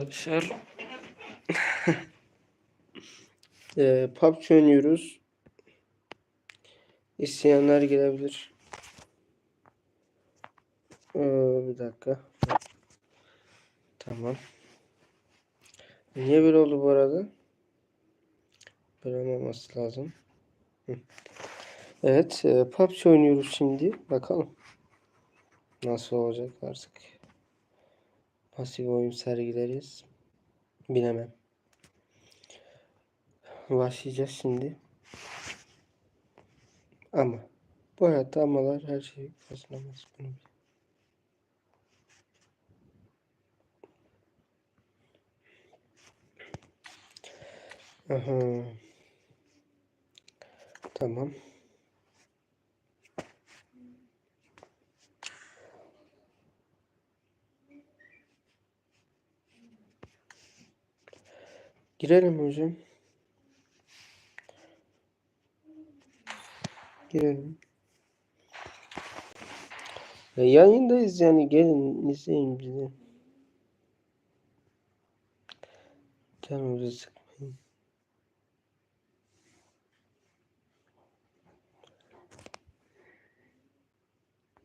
Arkadaşlar Eee PUBG oynuyoruz. İsteyenler gelebilir. Ee, bir dakika. Tamam. Niye böyle oldu bu arada? Böyle olmaması lazım. Evet, e, PUBG oynuyoruz şimdi. Bakalım. Nasıl olacak artık. Bir oyun sergileriz? Bilemem. Başlayacağız şimdi. Ama bu hayatta amalar her şey kazanamaz. Bunu bil. Aha. Tamam. Girelim hocam. Girelim. Ya yayındayız yani gelin izleyin bizi. Canımızı sıkmayın.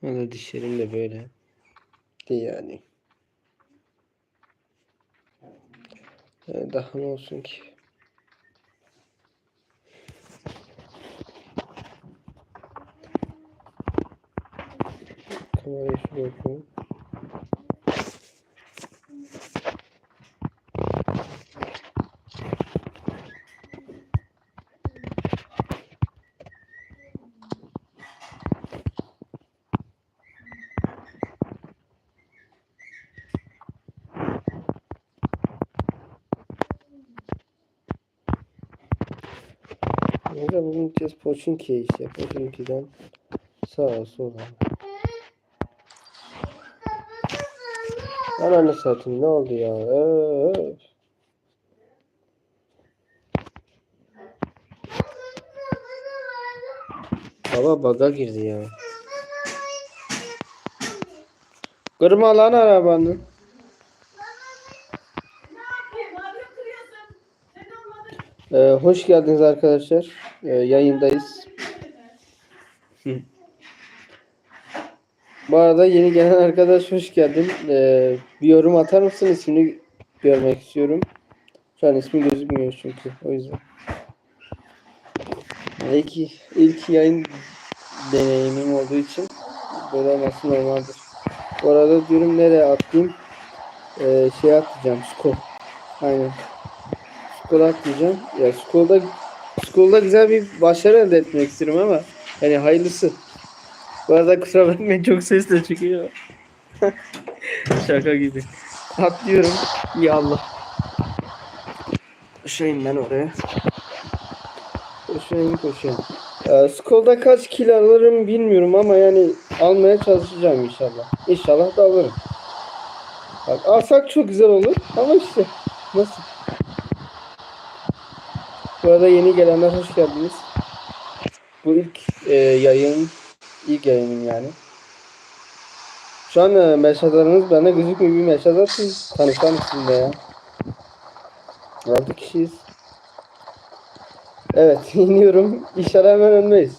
Valla dişlerim de böyle. De yani. Daha ne olsun ki? Kamerayı şuraya koyayım. Burada bugün kez Pochinki'ye işte. Pochinki'den sağa sola. Ananı satayım ne oldu ya? Öf. Baba baga girdi ya. Kırma lan arabanı. Ee, hoş geldiniz arkadaşlar. Ee, yayındayız. Bu arada yeni gelen arkadaş hoş geldin. Ee, bir yorum atar mısın? İsmini görmek istiyorum. Şu an ismi gözükmüyor çünkü. O yüzden. İlk, ilk yayın deneyimim olduğu için böyle olması normaldir. Bu arada diyorum nereye atlayayım? Ee, şey atlayacağım. Skol. Aynen. Skol atlayacağım. Ya skolda skolda güzel bir başarı elde etmek istiyorum ama yani hayırlısı. Bu arada kusura bakmayın çok ses de çıkıyor. Şaka gibi. Atlıyorum. Ya Allah. Koşayım ben oraya. Koşayım koşayım. Ee, Skolda kaç kilo alırım bilmiyorum ama yani almaya çalışacağım inşallah. İnşallah da alırım. Bak alsak çok güzel olur ama işte nasıl? Bu arada yeni gelenler hoş geldiniz. Bu ilk e, yayın, ilk yayınım yani. Şu an e, mesajlarınız bende gözükmüyor. Bir mesaj atın. Tanışalım sizinle ya. 6 kişiyiz. Evet iniyorum. İnşallah hemen öndeyiz.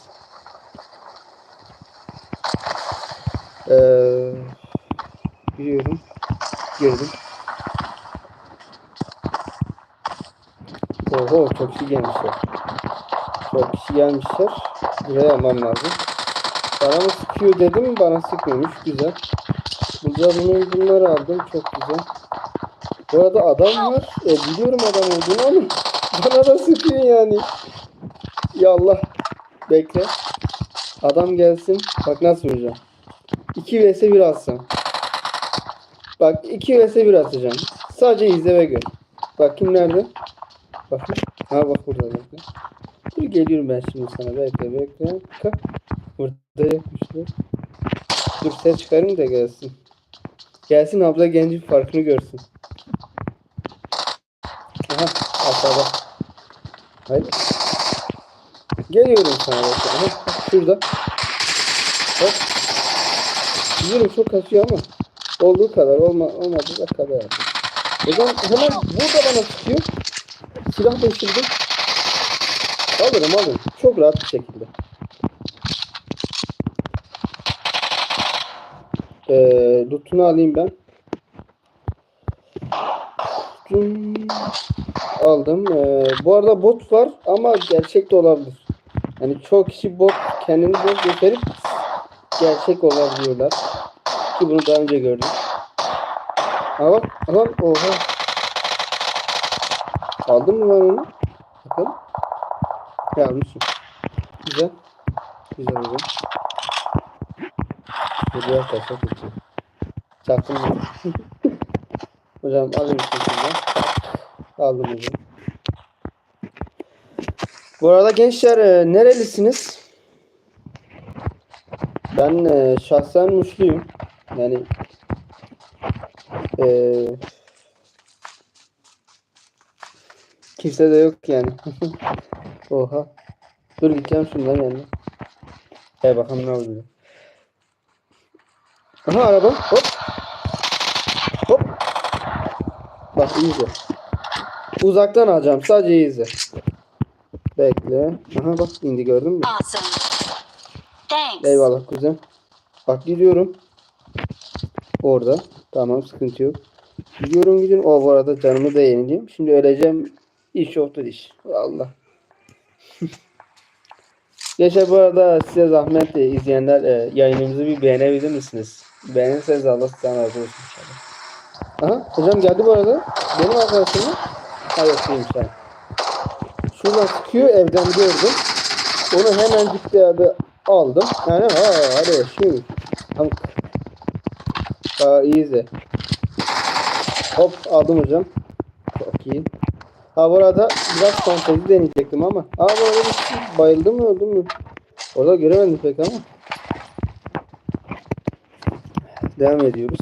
Ee, giriyorum. Girdim. Oho çok kişi gelmişler. Kişi gelmişler. Buraya almam lazım. Bana mı sıkıyor dedim bana sıkmıyormuş. Güzel. Burada bunu bunları aldım. Çok güzel. Bu arada adam var. E, biliyorum adam olduğunu ama bana da sıkıyor yani. Ya Allah. Bekle. Adam gelsin. Bak nasıl vuracağım. 2 vs 1 atsam. Bak 2 vs 1 atacağım. Sadece izle ve gör. Bak kim nerede? Bak. Ha bak burada bekle. Dur geliyorum ben şimdi sana. Bekle bekle. Kalk. Burada yapmışlar. Dur ses çıkarayım da gelsin. Gelsin abla gencin farkını görsün. Aha aşağıda. Haydi. Geliyorum sana bekle. Aha bak şurada. Bak. Biliyorum çok kasıyor ama olduğu kadar olma, olmadığı kadar yapıyor. Hocam hemen burada bana sıkıyor. Silah değiştirdim. Alırım alırım. Çok rahat bir şekilde. Ee, lootunu alayım ben. Aldım. Ee, bu arada bot var ama gerçek de olabilir. Yani çok kişi bot kendini bot gösterip gerçek olabiliyorlar. Ki bunu daha önce gördüm. Bak, lan oha. Aldın mı lan onu? Bakalım. Ya almışım. Güzel. Güzel güzel. Geliyor arkadaşlar. Geçiyor. Çaktım mı? hocam alayım şekilde. Aldım hocam. Bu arada gençler e, nerelisiniz? Ben e, şahsen Muşluyum. Yani e, kimse de yok yani. Oha. Dur gideceğim şundan yani. Gel bakalım ne oluyor. Aha araba. Hop. Hop. Bak iyice. Uzaktan alacağım. Sadece iyice. Bekle. Aha bak indi gördün mü? Awesome. Thanks. Eyvallah kuzen. Bak gidiyorum. Orada. Tamam sıkıntı yok. Gidiyorum gidiyorum. O bu arada canımı da yenileyim. Şimdi öleceğim. İş yoktur iş. Allah. Geçen bu arada size zahmet e, izleyenler e, yayınımızı bir beğenebilir misiniz? Beğenirseniz Allah sizden razı olsun inşallah. Aha hocam geldi bu arada. Benim arkadaşım mı? Hayır değilmiş ha. Şuradan sıkıyor evden gördüm. Onu hemen gitti abi aldım. Yani ha hadi şimdi. Tamam. Aa iyi izle. Hop aldım hocam. Çok iyi. Ha bu arada biraz fantezi deneyecektim ama. Aa bu arada bir şey bayıldı mı öldü mü? Orada göremedim pek ama. Devam ediyoruz.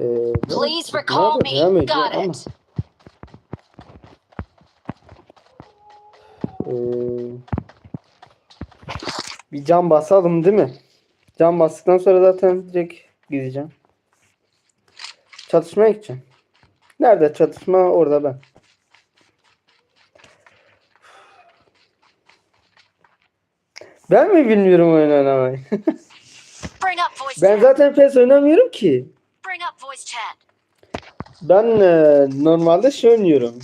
Ee, Please recall da devam me. ediyor Got ama, it. ee, bir cam basalım değil mi? Cam bastıktan sonra zaten direkt gideceğim. Çatışmaya gideceğim. Nerede çatışma? Orada ben. Ben mi bilmiyorum oyun oynamayı? Ben zaten PES oynamıyorum ki. Ben e, normalde şey oynuyorum.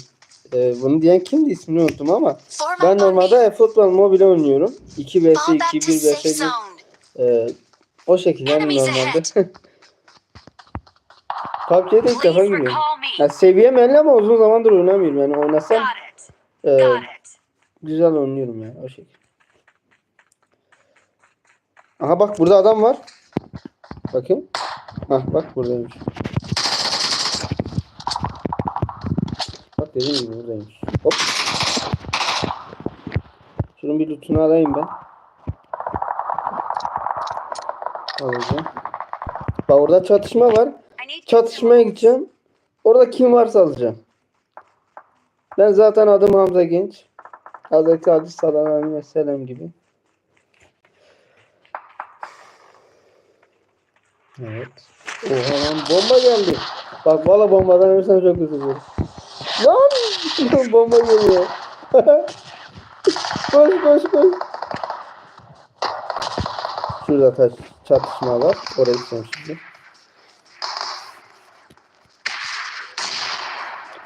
E, bunu diyen kimdi ismini unuttum ama ben normalde futbol mobile oynuyorum. 2 vs Fall 2 back 1 to safe vs 1 zone. e, o şekilde normalde. PUBG'ye de ilk defa giriyorum. recall me. Ya seviyem 50 ama uzun zamandır oynamıyorum. Yani oynasam e, güzel oynuyorum ya o şekilde. Aha bak burada adam var. Bakın. Hah bak buradaymış. Bak dediğim gibi buradaymış. Hop. Şunun bir lootunu alayım ben. Alacağım. Bak orada çatışma var. I need Çatışmaya gideceğim. Orada kim varsa alacağım. Ben zaten adım Hamza Genç. Hazreti Ali sallallahu aleyhi ve sellem gibi. Evet. Oha lan bomba geldi. Bak valla bombadan ölürsem çok üzülürüm. Lan bomba geliyor. koş koş koş. Şurada taş çatışma var. Oraya gideceğim şimdi.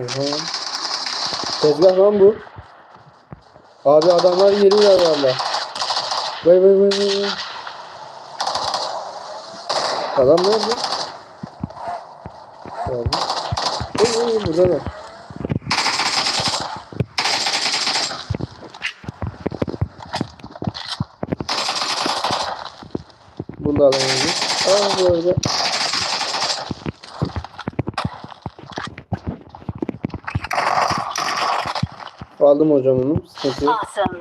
Oha. Tezgah lan bu. Abi adamlar yeriyor valla. Vay vay vay vay. vay. Adam nerede? Abi. Oy oy buradalar. Bunu da alamayız. Aa bu arada. Aldım hocam onu. Sıkıntı yok. Awesome.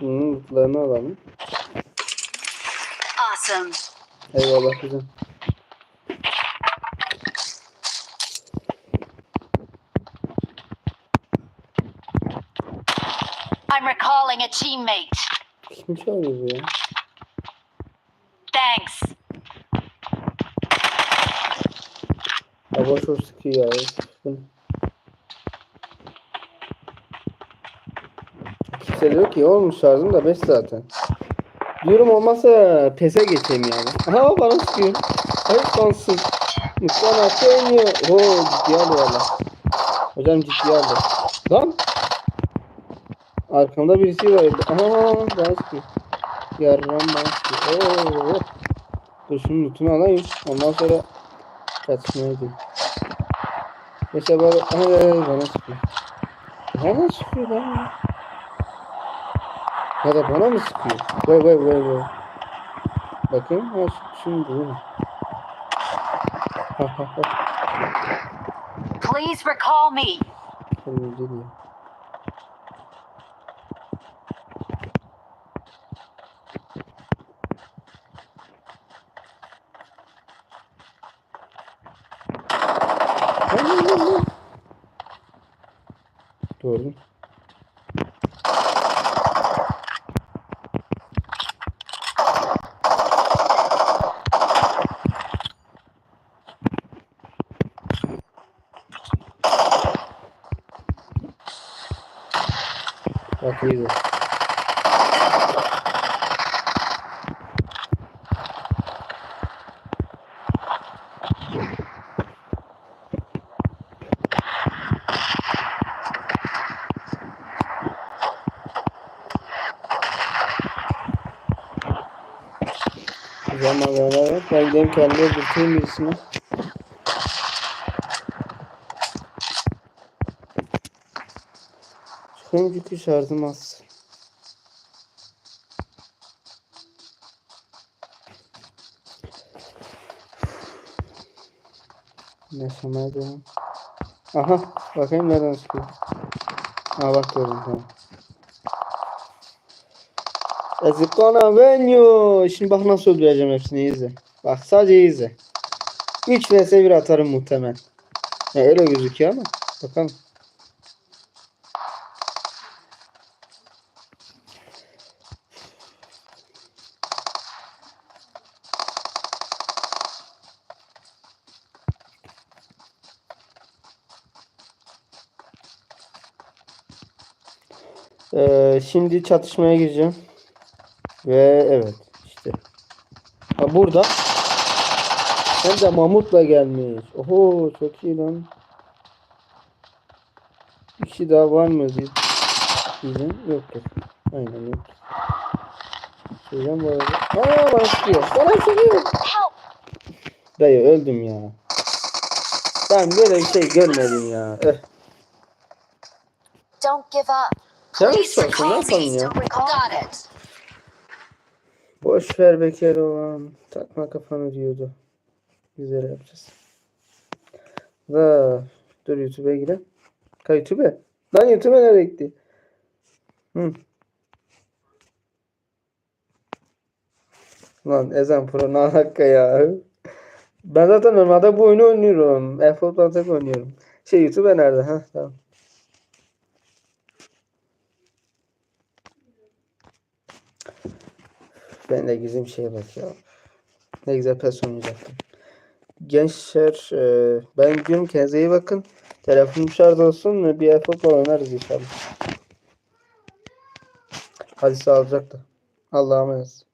Bunun lootlarını alalım. Awesome. Eyvallah güzel. I'm recalling a teammate. Kim çağırıyor ya? Thanks. Hava çok sıkıyor ya. Kimse de yok ki olmuş şarjım da 5 zaten. Diyorum olmazsa PES'e geçeyim yani. Aha bana sıkıyor. Hayır kansın. Mustafa nasıl oynuyor? Oo ciddi aldı valla. Hocam ciddi aldı. Lan. Arkamda birisi var. Aha bana sıkıyor. Yarram bana sıkıyor. Oo. Dur şunun lootunu alayım. Ondan sonra çatışmaya gideyim. Mesela böyle aha bana sıkıyor. Bana sıkıyor lan. Ya. Da bana mı sıkıyor? Vay vay vay vay. Bakayım. Ha şimdi ha. Please recall me. Lan. Doğru. Bak iyidir. Zaman var. Ben gideyim kendime bir Çıkayım çünkü şarjım az. Yaşamaya devam. Aha bakayım nereden çıkıyor. Aa bak gördüm tamam. Ezikona venyo. Şimdi bak nasıl öldüreceğim hepsini izle. Bak sadece izle. 3 vs 1 atarım muhtemel. Ya öyle gözüküyor ama. Bakalım. Ee, şimdi çatışmaya gireceğim. Ve evet işte. Ha burada. Hem de mamutla gelmiş. Oho çok iyi lan. Bir kişi daha var mı diye. Diyeceğim. Yoktur. Aynen yok. Söyleyeceğim bu arada. Aa bana sıkıyor. Bana sıkıyor. Dayı öldüm ya. Ben böyle bir şey görmedim ya. Eh. Don't give up. Ne recall me. yapalım ya. İt. Boş ver bekar olan. Takma kafanı diyordu. Güzel yapacağız. Da dur YouTube'a girelim. Ha YouTube'a. Lan YouTube'a nereye gitti? Hı. Lan Ezan Pro ne alaka ya? Ben zaten normalde bu oyunu oynuyorum. F-Football tek oynuyorum. Şey YouTube'a nerede? Ha tamam. Ben de gizli bir şeye bak ya. Ne güzel pes oynayacaktım. Gençler e, ben gidiyorum kendinize iyi bakın. Telefonum şarj olsun bir futbol oynarız inşallah. Hadi sağlıcakla. Allah'a emanet.